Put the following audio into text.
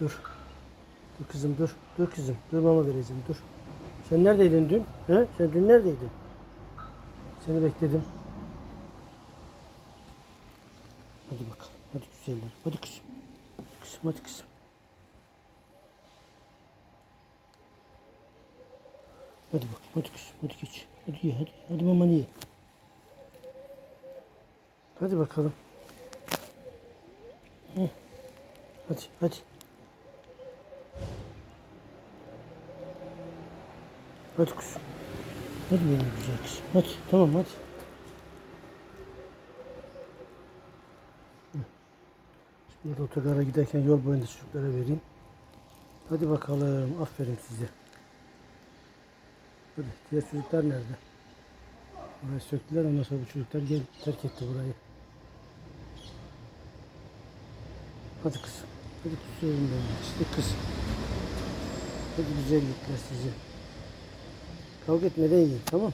Dur. Dur kızım dur. Dur kızım. Dur mama vereceğim dur. Sen neredeydin dün? He? Sen dün neredeydin? Seni bekledim. Hadi bakalım. Hadi güzeller. Hadi kızım. Hadi kızım hadi kızım. Hadi bak. Hadi kızım. Hadi geç. Hadi ye hadi. Hadi mamanı ye. Hadi bakalım. Hı. Hadi hadi. Hadi kuzum. Hadi benim güzel kızım. Hadi tamam hadi. Şimdi otogara giderken yol boyunda çocuklara vereyim. Hadi bakalım. Aferin size. Hadi diğer çocuklar nerede? Burayı söktüler ondan sonra bu çocuklar gel terk etti burayı. Hadi kızım. Hadi kuzum benim. İşte kızım. Hadi güzellikler size. Kavga etmeden yiyin tamam